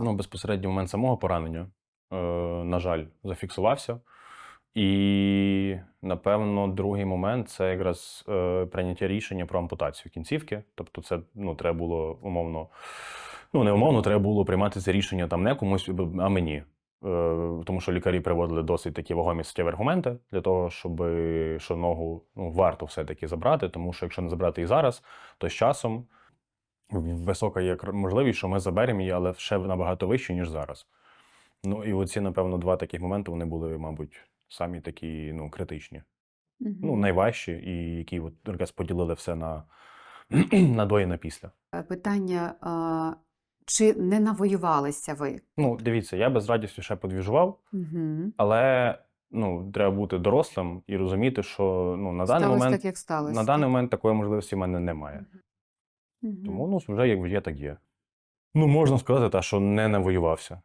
Ну, безпосередньо момент самого поранення, е, на жаль, зафіксувався. І, напевно, другий момент це якраз е, прийняття рішення про ампутацію кінцівки. Тобто, це ну, треба було умовно, ну не умовно, треба було приймати це рішення там не комусь, а мені. Е, тому що лікарі приводили досить такі вагомі суттєві аргументи для того, щоб що ногу ну, варто все-таки забрати, тому що якщо не забрати її зараз, то з часом висока є можливість, що ми заберемо її, але ще набагато вище, ніж зараз. Ну і оці, напевно, два таких моменти вони були, мабуть, самі такі ну, критичні. Мгм. Ну, найважчі, і які от, якраз поділили все на, на до і на після. Е, Питання, а, чи не навоювалися ви? Ну, дивіться, я без радістю ще подвіжував, Угу. але ну, треба бути дорослим і розуміти, що ну, на даний момент. так, як сталося. На даний момент такої можливості в мене немає. Тому ну, вже як є, так є. Ну, можна сказати, та, що не навоювався.